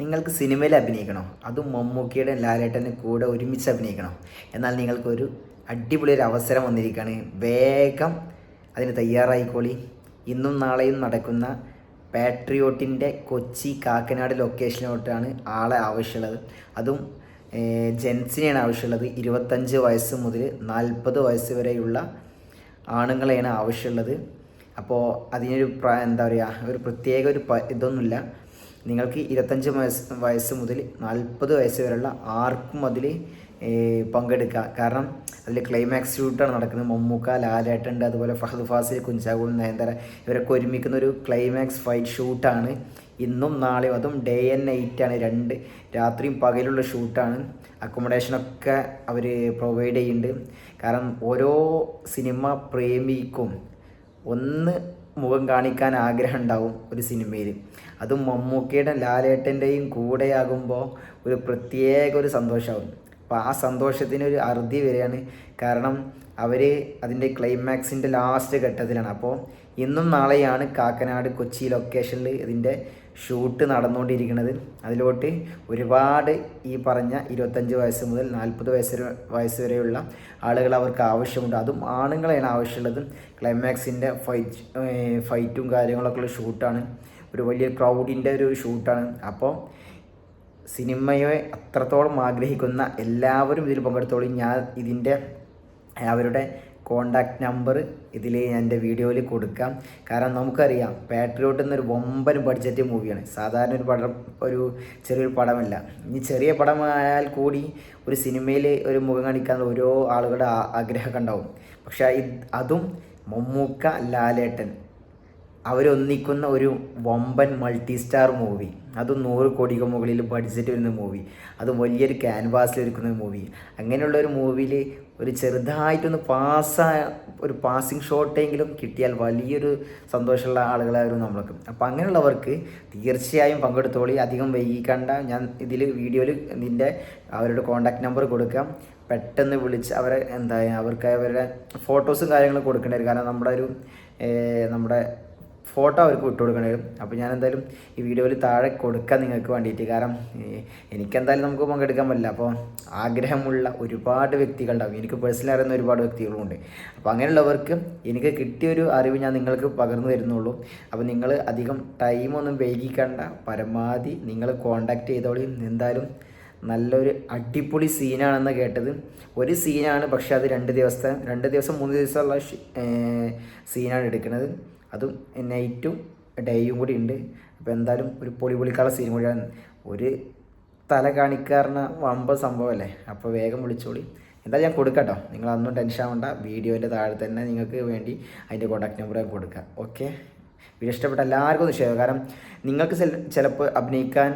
നിങ്ങൾക്ക് സിനിമയിൽ അഭിനയിക്കണോ. അതും മമ്മൂക്കിയുടെ ലാലേട്ടന്റെ കൂടെ ഒരുമിച്ച് അഭിനയിക്കണം. എന്നാൽ നിങ്ങൾക്കൊരു അടിപൊളി ഒരു അവസരം വന്നിരിക്കുകയാണ്. വേഗം അതിന് തയ്യാറായിക്കോളി. ഇന്നും നാളെയും നടക്കുന്ന പാട്രിയോട്ടിന്റെ കൊച്ചി കാക്കനാട് ലൊക്കേഷനിലോട്ടാണ് ആളെ ആവശ്യമുള്ളത്. അതും ജെൻസിനെയാണ് ആവശ്യമുള്ളത്. ഇരുപത്തഞ്ച് വയസ്സ് മുതൽ നാൽപ്പത് വയസ്സ് വരെയുള്ള ആണുങ്ങളെയാണ് ആവശ്യമുള്ളത്. അപ്പോൾ അതിനൊരു എന്താ പറയുക ഒരു പ്രത്യേക ഒരു ഇതൊന്നുമില്ല. നിങ്ങൾക്ക് ഇരുപത്തഞ്ച് വയസ്സ് വയസ്സ് മുതൽ നാൽപ്പത് വയസ്സ് വരെയുള്ള ആർക്കും അതിൽ പങ്കെടുക്കാം. കാരണം അതിൽ ക്ലൈമാക്സ് ഷൂട്ടാണ് നടക്കുന്നത്. മമ്മൂക്ക ലാലേട്ടുണ്ട് അതുപോലെ ഫഹദ് ഫാസിൽ കുഞ്ചാഗോൾ നയൻതര ഇവരൊക്കെ ഒരുമിക്കുന്ന ഒരു ക്ലൈമാക്സ് ഫൈറ്റ് ഷൂട്ടാണ് ഇന്നും നാളെയും അതും ഡേ ആൻഡ് നൈറ്റാണ് രണ്ട് രാത്രിയും പകലുള്ള ഷൂട്ടാണ് അക്കോമഡേഷനൊക്കെ അവർ പ്രൊവൈഡ് ചെയ്യുന്നുണ്ട്. കാരണം ഓരോ സിനിമ പ്രേമിക്കും. ഒന്ന് മുഖം കാണിക്കാൻ ആഗ്രഹം ഉണ്ടാവും ഒരു സിനിമയിൽ അതും മമ്മൂക്കയുടെ ലാലേട്ടന്റെയും കൂടെയാകുമ്പോൾ ഒരു പ്രത്യേക ഒരു സന്തോഷമാവും. അപ്പോൾ ആ സന്തോഷത്തിന് ഒരു അറുതി വരികയാണ്. കാരണം അവർ അതിന്റെ ക്ലൈമാക്സിന്റെ ലാസ്റ്റ് ഘട്ടത്തിലാണ്. അപ്പോൾ ഇന്നും നാളെയാണ് കാക്കനാട് കൊച്ചി ലൊക്കേഷനിൽ ഇതിന്റെ ഷൂട്ട് നടന്നുകൊണ്ടിരിക്കുന്നത്. അതിലോട്ട് ഒരുപാട് ഈ പറഞ്ഞ ഇരുപത്തഞ്ച് വയസ്സ് മുതൽ നാൽപ്പത് വയസ്സ് വയസ്സ് വരെയുള്ള ആളുകൾ അവർക്ക് ആവശ്യമുണ്ട്. അതും ആണുങ്ങളെയാണ് ആവശ്യമുള്ളത്. ക്ലൈമാക്സിന്റെ ഫൈറ്റ് ഫൈറ്റും കാര്യങ്ങളൊക്കെ ഉള്ള ഷൂട്ടാണ് ഒരു വലിയ ക്രൗഡിന്റെ ഒരു ഷൂട്ടാണ് അപ്പോൾ സിനിമയെ അത്രത്തോളം ആഗ്രഹിക്കുന്ന എല്ലാവരും ഇതിൽ പങ്കെടുത്തോളി. ഞാൻ ഇതിന്റെ അവരുടെ കോണ്ടാക്ട് നമ്പർ ഇതിൽ എന്റെ വീഡിയോയിൽ കൊടുക്കാം. കാരണം നമുക്കറിയാം പാട്രിയോട്ട് എന്നൊരു വമ്പൻ ബഡ്ജറ്റ് മൂവിയാണ് സാധാരണ ഒരു പടം ഒരു ചെറിയൊരു പടമല്ല. ഇനി ചെറിയ പടമായാൽ കൂടി ഒരു സിനിമയിൽ ഒരു മുഖം കാണിക്കാൻ ഓരോ ആളുകളുടെ ആഗ്രഹമൊക്കെ ഉണ്ടാവും. പക്ഷേ അതും മമ്മൂക്ക ലാലേട്ടൻ. അവരൊന്നിക്കുന്ന ഒരു വമ്പൻ മൾട്ടി സ്റ്റാർ മൂവി അതും നൂറ് കോടിക്ക് മുകളിൽ ബഡ്ജറ്റ് വരുന്ന മൂവി അത് വലിയൊരു ക്യാൻവാസിൽ ഒരുക്കുന്ന മൂവി അങ്ങനെയുള്ള ഒരു മൂവിയിൽ ഒരു ചെറുതായിട്ടൊന്ന് പാസ്സായ ഒരു പാസിങ് ഷോട്ടെങ്കിലും കിട്ടിയാൽ വലിയൊരു സന്തോഷമുള്ള ആളുകളായിരുന്നു നമ്മൾക്ക് അപ്പോൾ അങ്ങനെയുള്ളവർക്ക് തീർച്ചയായും പങ്കെടുത്തോളി. അധികം വൈകിക്കണ്ട. ഞാൻ ഇതിൽ വീഡിയോയിൽ നിന്റെ അവരുടെ കോൺടാക്ട് നമ്പർ കൊടുക്കാം. പെട്ടെന്ന് വിളിച്ച് അവരെ എന്താ അവർക്ക് അവരുടെ ഫോട്ടോസും കാര്യങ്ങളും കൊടുക്കേണ്ടി വരും. കാരണം നമ്മുടെ ഒരു നമ്മുടെ ഫോട്ടോ അവർക്ക് വിട്ടു കൊടുക്കേണ്ടി വരും അപ്പോൾ ഞാൻ എന്തായാലും ഈ വീഡിയോയിൽ താഴെ കൊടുക്കാം നിങ്ങൾക്ക് വേണ്ടിയിട്ട്. കാരണം എനിക്കെന്തായാലും നമുക്ക് പങ്കെടുക്കാൻ പറ്റില്ല. അപ്പോൾ ആഗ്രഹമുള്ള ഒരുപാട് വ്യക്തികളുണ്ടാവും. എനിക്ക് പേഴ്സണലി അറിയുന്ന ഒരുപാട് വ്യക്തികളുമുണ്ട് അപ്പോൾ അങ്ങനെയുള്ളവർക്ക് എനിക്ക് കിട്ടിയൊരു അറിവ് ഞാൻ നിങ്ങൾക്ക് പകർന്നു തരുന്നുള്ളൂ. അപ്പോൾ നിങ്ങൾ അധികം ടൈമൊന്നും വൈകിക്കണ്ട. പരമാവധി നിങ്ങൾ കോണ്ടാക്ട് ചെയ്തോളി. എന്തായാലും നല്ലൊരു അടിപൊളി സീനാണെന്ന് കേട്ടത്. ഒരു സീനാണ് പക്ഷേ അത് രണ്ട് ദിവസത്തെ രണ്ട് ദിവസം മൂന്ന് ദിവസമുള്ള സീനാണ് എടുക്കുന്നത്. അതും നൈറ്റും ഡേയും കൂടി ഉണ്ട് അപ്പോൾ എന്തായാലും ഒരു പൊളി സീൻ കൂടിയാണ് ഒരു തല കാണിക്കാറിന് വമ്പ സംഭവമല്ലേ അപ്പോൾ വേഗം വിളിച്ചോളി. എന്തായാലും ഞാൻ കൊടുക്കട്ടോ. നിങ്ങൾ അന്നും ടെൻഷൻ ആവണ്ട. വീഡിയോന്റെ താഴെ തന്നെ നിങ്ങൾക്ക് വേണ്ടി അതിന്റെ കോൺടാക്ട് നമ്പർ ഞാൻ കൊടുക്കാം. ഓക്കെ വീഡിയോ ഇഷ്ടപ്പെട്ട എല്ലാവർക്കും ഒന്ന് ഷെയർ കാരണം നിങ്ങൾക്ക് ചിലപ്പോൾ അഭിനയിക്കാൻ